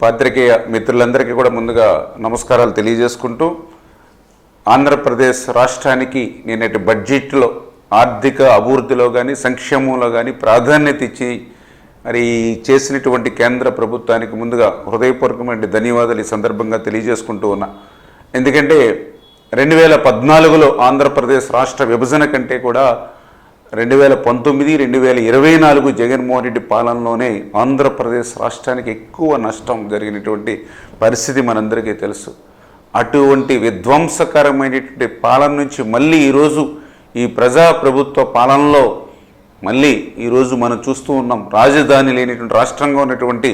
పాత్రికేయ మిత్రులందరికీ కూడా ముందుగా నమస్కారాలు తెలియజేసుకుంటూ ఆంధ్రప్రదేశ్ రాష్ట్రానికి నిన్నటి బడ్జెట్లో ఆర్థిక అభివృద్ధిలో కానీ సంక్షేమంలో కానీ ప్రాధాన్యత ఇచ్చి మరి చేసినటువంటి కేంద్ర ప్రభుత్వానికి ముందుగా హృదయపూర్వకమైన ధన్యవాదాలు ఈ సందర్భంగా తెలియజేసుకుంటూ ఉన్నా. ఎందుకంటే రెండు వేల పద్నాలుగులో ఆంధ్రప్రదేశ్ రాష్ట్ర విభజన కంటే కూడా రెండు వేల పంతొమ్మిది రెండు వేల ఇరవై నాలుగు జగన్మోహన్ రెడ్డి పాలనలోనే ఆంధ్రప్రదేశ్ రాష్ట్రానికి ఎక్కువ నష్టం జరిగినటువంటి పరిస్థితి మనందరికీ తెలుసు. అటువంటి విధ్వంసకరమైనటువంటి పాలన నుంచి మళ్ళీ ఈరోజు ఈ ప్రజా ప్రభుత్వ పాలనలో మళ్ళీ ఈరోజు మనం చూస్తూ ఉన్నాం. రాజధాని లేనిటువంటి రాష్ట్రంగా ఉన్నటువంటి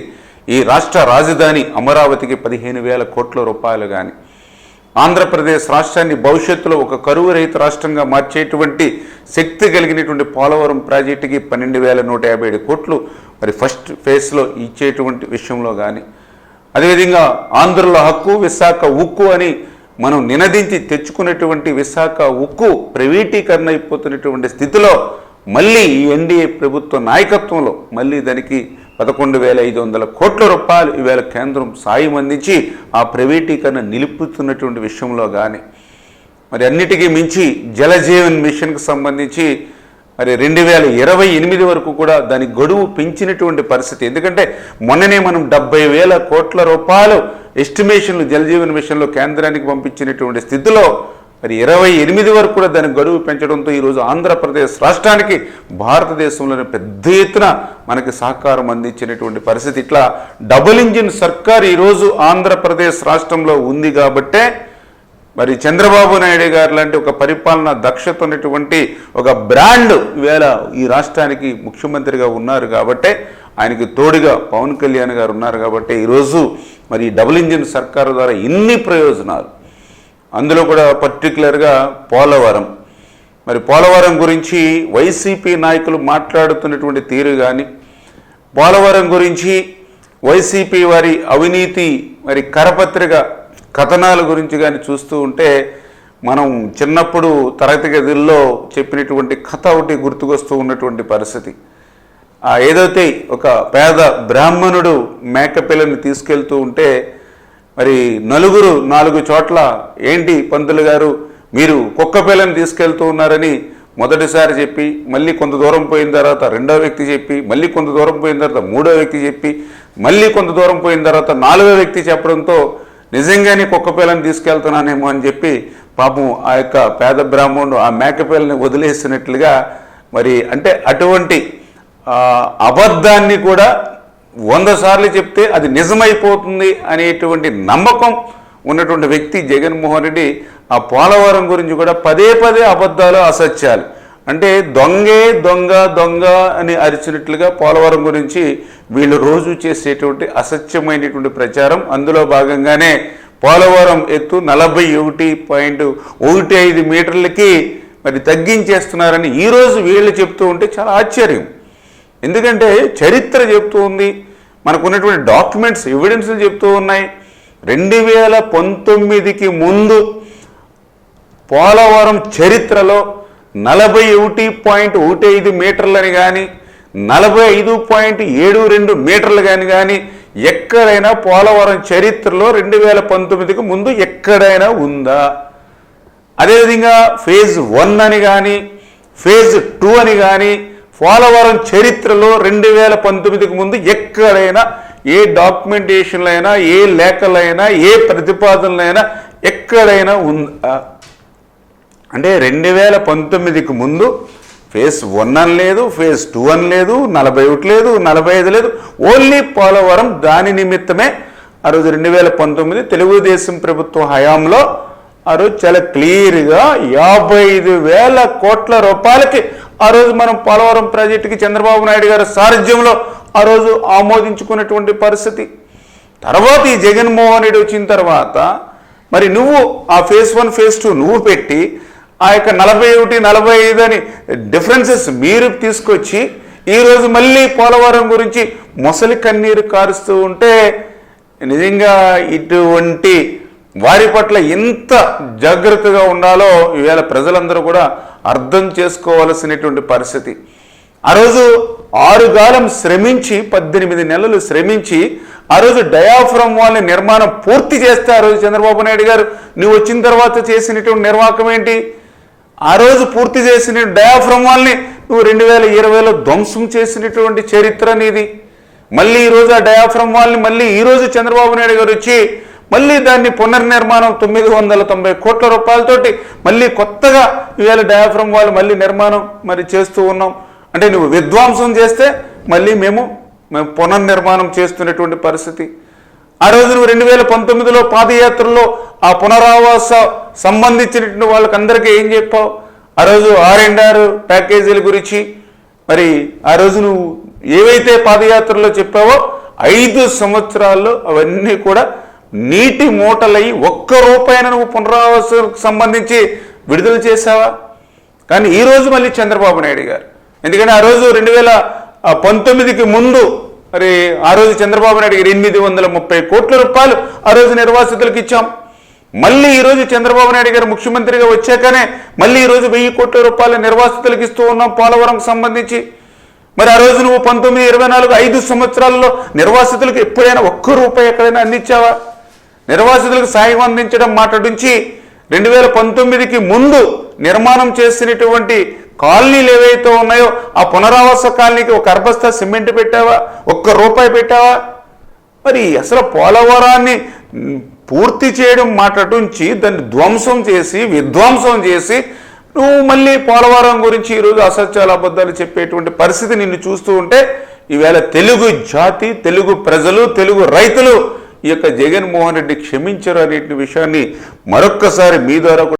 ఈ రాష్ట్ర రాజధాని అమరావతికి పదిహేను వేల కోట్ల రూపాయలు కానీ ఆంధ్రప్రదేశ్ రాష్ట్రాన్ని భవిష్యత్తులో ఒక కరువు రహిత రాష్ట్రంగా మార్చేటువంటి శక్తి కలిగినటువంటి పోలవరం ప్రాజెక్టుకి పన్నెండు వేల నూట యాభై ఏడు కోట్లు మరి ఫస్ట్ ఫేజ్లో ఇచ్చేటువంటి విషయంలో కానీ అదేవిధంగా ఆంధ్రుల హక్కు విశాఖ ఉక్కు అని మనం నినదించి తెచ్చుకున్నటువంటి విశాఖ ఉక్కు ప్రైవేటీకరణ అయిపోతున్నటువంటి స్థితిలో మళ్ళీ ఈ ఎన్డీఏ ప్రభుత్వ నాయకత్వంలో మళ్ళీ దానికి పదకొండు వేల ఐదు వందల కోట్ల రూపాయలు ఈవేళ కేంద్రం సాయం అందించి ఆ ప్రైవేటీకరణ నిలుపుతున్నటువంటి విషయంలో కానీ మరి అన్నిటికీ మించి జలజీవన్ మిషన్కి సంబంధించి మరి రెండు వేల ఇరవై ఎనిమిది వరకు కూడా దాని గడువు పెంచినటువంటి పరిస్థితి. ఎందుకంటే మొన్ననే మనం డెబ్బై వేల కోట్ల రూపాయలు ఎస్టిమేషన్లు జలజీవన్ మిషన్లో కేంద్రానికి పంపించినటువంటి స్థితిలో మరి ఇరవై ఎనిమిది వరకు కూడా దాని గడువు పెంచడంతో ఈరోజు ఆంధ్రప్రదేశ్ రాష్ట్రానికి భారతదేశంలోని పెద్ద ఎత్తున మనకి సహకారం అందించినటువంటి పరిస్థితి. ఇట్లా డబుల్ ఇంజిన్ సర్కార్ ఈరోజు ఆంధ్రప్రదేశ్ రాష్ట్రంలో ఉంది కాబట్టే మరి చంద్రబాబు నాయుడు గారు లాంటి ఒక పరిపాలన దక్షత ఉన్నటువంటి ఒక బ్రాండ్ వేళ ఈ రాష్ట్రానికి ముఖ్యమంత్రిగా ఉన్నారు కాబట్టే ఆయనకి తోడుగా పవన్ కళ్యాణ్ గారు ఉన్నారు కాబట్టి ఈరోజు మరి డబుల్ ఇంజిన్ సర్కారు ద్వారా ఇన్ని ప్రయోజనాలు అందులో కూడా పర్టికులర్గా పోలవరం. మరి పోలవరం గురించి వైసీపీ నాయకులు మాట్లాడుతున్నటువంటి తీరు కానీ పోలవరం గురించి వైసీపీ వారి అవినీతి మరి కరపత్రిక కథనాల గురించి కానీ చూస్తూ ఉంటే మనం చిన్నప్పుడు తరగతి గదుల్లో చెప్పినటువంటి కథ ఒకటి గుర్తుకొస్తూ ఉన్నటువంటి పరిస్థితి. ఆ ఏదైతే ఒక పేద బ్రాహ్మణుడు మేకపిల్లని తీసుకెళ్తూ ఉంటే మరి నలుగురు నాలుగు చోట్ల ఏంటి పంతులు గారు? మీరు కుక్క పిల్లని తీసుకెళ్తూ ఉన్నారని మొదటిసారి చెప్పి మళ్ళీ కొంత దూరం పోయిన తర్వాత రెండో వ్యక్తి చెప్పి మళ్ళీ కొంత దూరం పోయిన తర్వాత మూడో వ్యక్తి చెప్పి మళ్ళీ కొంత దూరం పోయిన తర్వాత నాలుగో వ్యక్తి చెప్పడంతో నిజంగానే కుక్క పిల్లని తీసుకెళ్తున్నానేమో అని చెప్పి పాపం ఆ యొక్క పేద బ్రాహ్మణుడు ఆ మేకపిల్లని వదిలేసినట్లుగా మరి అంటే అటువంటి అబద్ధాన్ని కూడా వంద సార్లు చెప్తే అది నిజమైపోతుంది అనేటువంటి నమ్మకం ఉన్నటువంటి వ్యక్తి జగన్మోహన్ రెడ్డి ఆ పోలవరం గురించి కూడా పదే పదే అబద్ధాలు అసత్యాలు. అంటే దొంగే దొంగ దొంగ అని అరిచినట్లుగా పోలవరం గురించి వీళ్ళు రోజు చేసేటువంటి అసత్యమైనటువంటి ప్రచారం. అందులో భాగంగానే పోలవరం ఎత్తు నలభై ఒకటి పాయింట్ ఒకటి ఐదు మీటర్లకి మరి తగ్గించేస్తున్నారని ఈరోజు వీళ్ళు చెప్తూ ఉంటే చాలా ఆశ్చర్యం. ఎందుకంటే చరిత్ర చెప్తూ ఉంది. మనకు ఉన్నటువంటి డాక్యుమెంట్స్ ఎవిడెన్స్లు చెప్తూ ఉన్నాయి. రెండు వేల పంతొమ్మిదికి ముందు పోలవరం చరిత్రలో నలభై ఒకటి పాయింట్ ఒకటి ఐదు మీటర్లని కానీ నలభై ఐదు పాయింట్ ఏడు రెండు మీటర్లు కానీ కానీ ఎక్కడైనా పోలవరం చరిత్రలో రెండు వేల పంతొమ్మిదికి ముందు ఎక్కడైనా ఉందా? అదేవిధంగా ఫేజ్ వన్ అని కానీ ఫేజ్ టూ అని కానీ పోలవరం చరిత్రలో రెండు వేల పంతొమ్మిదికి ముందు ఎక్కడైనా ఏ డాక్యుమెంటేషన్లైనా ఏ లేఖలైనా ఏ ప్రతిపాదనలైనా ఎక్కడైనా ఉందా అంటే రెండు వేల పంతొమ్మిదికి ముందు ఫేజ్ వన్ అని లేదు ఫేజ్ టూ అని లేదు నలభై ఒకటి లేదు నలభై ఐదు లేదు. ఓన్లీ పోలవరం దాని నిమిత్తమే ఆ రోజు రెండు వేల పంతొమ్మిది తెలుగుదేశం ప్రభుత్వ హయాంలో ఆ రోజు చాలా క్లియర్గా యాభై ఐదు వేల కోట్ల రూపాయలకి ఆ రోజు మనం పోలవరం ప్రాజెక్టుకి చంద్రబాబు నాయుడు గారి సారథ్యంలో ఆ రోజు ఆమోదించుకున్నటువంటి పరిస్థితి. తర్వాత ఈ జగన్మోహన్ రెడ్డి వచ్చిన తర్వాత మరి నువ్వు ఆ ఫేజ్ వన్ ఫేజ్ టూ నువ్వు పెట్టి ఆ యొక్క నలభై ఒకటి నలభై ఐదు అని డిఫరెన్సెస్ మీరు తీసుకొచ్చి ఈరోజు మళ్ళీ పోలవరం గురించి మొసలి కన్నీరు కారుస్తూ ఉంటే నిజంగా ఇటువంటి వారి పట్ల ఎంత జాగ్రత్తగా ఉండాలో ఈవేళ ప్రజలందరూ కూడా అర్థం చేసుకోవాల్సినటువంటి పరిస్థితి. ఆ రోజు ఆరుగాలం శ్రమించి పద్దెనిమిది నెలలు శ్రమించి ఆ రోజు డయాఫ్రమ్ వాళ్ళని నిర్మాణం పూర్తి చేస్తే ఆ రోజు చంద్రబాబు నాయుడు గారు నువ్వు వచ్చిన తర్వాత చేసినటువంటి నిర్వాహకం ఏంటి? ఆ రోజు పూర్తి చేసిన డయాఫ్రమ్ వాళ్ళని నువ్వు రెండు వేల ఇరవైలో ధ్వంసం చేసినటువంటి చరిత్ర నీది. మళ్ళీ ఈరోజు ఆ డయాఫ్రమ్ వాళ్ళని మళ్ళీ ఈరోజు చంద్రబాబు నాయుడు గారు వచ్చి మళ్ళీ దాన్ని పునర్నిర్మాణం తొమ్మిది వందల తొంభై కోట్ల రూపాయలతోటి మళ్ళీ కొత్తగా ఇవాళ డయాఫ్రమ్ వాళ్ళు మళ్ళీ నిర్మాణం మరి చేస్తూ ఉన్నాం. అంటే నువ్వు విధ్వంసం చేస్తే మళ్ళీ మేము మేము పునర్నిర్మాణం చేస్తున్నటువంటి పరిస్థితి. ఆ రోజు నువ్వు రెండు వేల పంతొమ్మిదిలో పాదయాత్రలో ఆ పునరావాస సంబంధించినటువంటి వాళ్ళకందరికీ ఏం చెప్పావు? ఆ రోజు ఆర్ఎన్ఆర్ ప్యాకేజీల గురించి మరి ఆ రోజు నువ్వు ఏవైతే పాదయాత్రలో చెప్పావో ఐదు సంవత్సరాల్లో అవన్నీ కూడా నీటి మూటలై ఒక్క రూపాయిన నువ్వు పునరావాసకు సంబంధించి విడుదల చేశావా? కానీ ఈరోజు మళ్ళీ చంద్రబాబు నాయుడు గారు. ఎందుకంటే ఆ రోజు రెండు వేల పంతొమ్మిదికి ముందు మరి ఆ రోజు చంద్రబాబు నాయుడు గారు ఎనిమిది వందల ముప్పై కోట్ల రూపాయలు ఆ రోజు నిర్వాసితులకు ఇచ్చాం. మళ్ళీ ఈరోజు చంద్రబాబు నాయుడు గారు ముఖ్యమంత్రిగా వచ్చాకనే మళ్ళీ ఈరోజు వెయ్యి కోట్ల రూపాయలు నిర్వాసితులకు ఇస్తూ ఉన్నాం పోలవరంకి సంబంధించి. మరి ఆ రోజు నువ్వు పంతొమ్మిది ఇరవై నాలుగు ఐదు సంవత్సరాల్లో నిర్వాసితులకు ఎప్పుడైనా ఒక్క రూపాయి ఎక్కడైనా అందించావా? నిర్వాసితులకు సాయం అందించడం మాట్లాడించి రెండు వేల పంతొమ్మిదికి ముందు నిర్మాణం చేసినటువంటి కాలనీలు ఏవైతే ఉన్నాయో ఆ పునరావాస కాలనీకి ఒక అర్బస్తా సిమెంట్ పెట్టావా? ఒక్క రూపాయి పెట్టావా? మరి అసలు పోలవరాన్ని పూర్తి చేయడం మాట్లాడుంచి దాన్ని ధ్వంసం చేసి విధ్వంసం చేసి నువ్వు మళ్ళీ పోలవరం గురించి ఈరోజు అసత్యాలు అబద్ధాలు చెప్పేటువంటి పరిస్థితి నిన్ను చూస్తూ ఉంటే ఈవేళ తెలుగు జాతి తెలుగు ప్రజలు తెలుగు రైతులు ఈ యొక్క జగన్మోహన్ రెడ్డి క్షమించరు అనేటువంటి విషయాన్ని మరొక్కసారి మీ ద్వారా